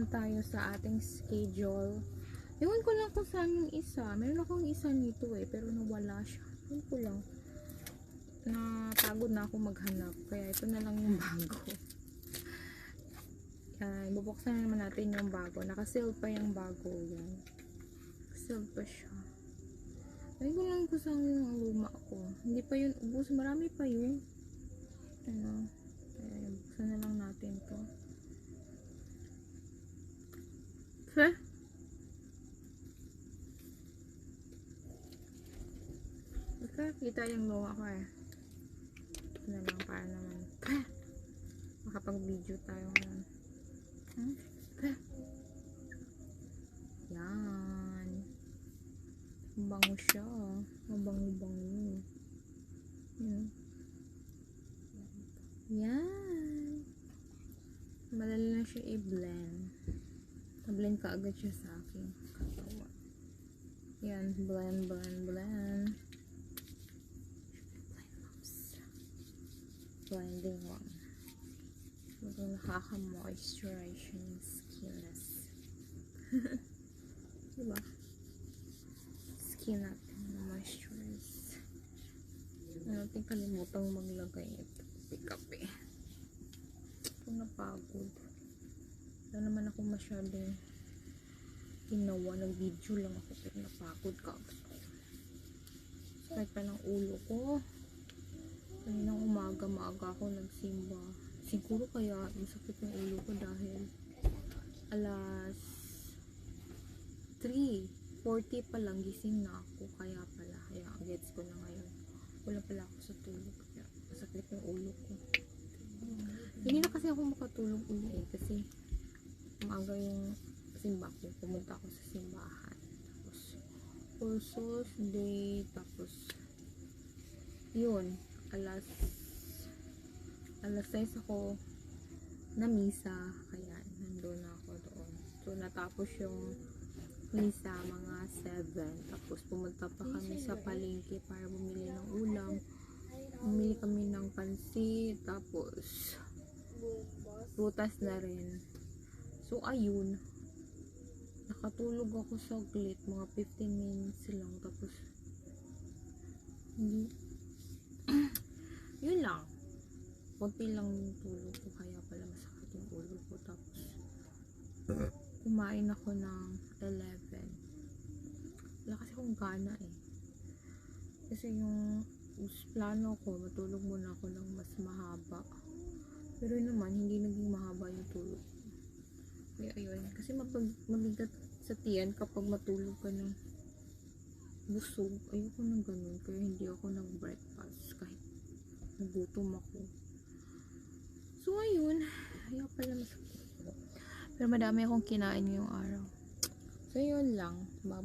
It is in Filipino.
naman tayo sa ating schedule. Ewan ko lang kung saan yung isa. Meron akong isa nito eh, pero nawala siya. Ewan ko lang. Napagod na ako maghanap. Kaya ito na lang yung bago. Yan, bubuksan na naman natin yung bago. Nakaseal pa yung bago. Yan. Nakaseal pa siya. Ewan ko lang kung saan yung luma ko. Hindi pa yun ubus. Marami pa yun. Ano. Kaya buksan na lang natin to. Huh? Baka kita yung luma ko eh. Ito na lang para naman. Huh? Makapag-video tayo ngayon. Hmm? Huh? Yan. Mabango siya. Mabango-bango. Yan. Yan. Madali na siya i-blend. Na-blend ka agad siya sa akin. Katawan. Yan. Blend, blend, blend. Blending one. Mukhang nakaka-moisturize yung skin diba? Skin natin na moisturize. Ano natin kalimutang maglagay ito. Eh. Ako napagod. Wala naman ako masyadong ginawa. Nag-video lang ako pero napagod ka. Sakit pa ng ulo ko. Kaninang umaga, maaga ako nagsimba. Siguro kaya masakit yung ulo ko dahil alas 3.40 pa lang gising na ako. Kaya pala, kaya gets ko na ngayon. Wala pala ako sa tulog. Kaya masakit yung ulo ko. Hindi na kasi ako makatulog uli eh. Kasi umaga yung simba ko. Pumunta ako sa simbahan. Tapos, Ursos Day. Tapos, yun. Alas alas 6 ako na misa. Kaya, nandun na ako doon. So, natapos yung misa mga 7. Tapos, pumunta pa kami sa palengke para bumili ng ulam. Bumili kami ng pansit. Tapos, prutas na rin. So, ayun. Nakatulog ako saglit. Mga 15 minutes lang. Tapos, hindi. yun lang. Kunti lang yung tulog ko. Kaya pala masakit yung ulo ko. Tapos, kumain ako ng 11. Wala kasi akong gana eh. Kasi yung plano ko, matulog muna ako ng mas mahaba. Pero naman, hindi naging mahaba yung tulog. Kaya ayun. Kasi mapag, mabigat sa tiyan kapag matulog ka ng busog. Ayoko ng ganun. Kaya hindi ako nag-breakfast. Kahit nagutom ako. So ayun. Ayaw pala masakit. Pero madami akong kinain ngayong araw. So yun lang. Bye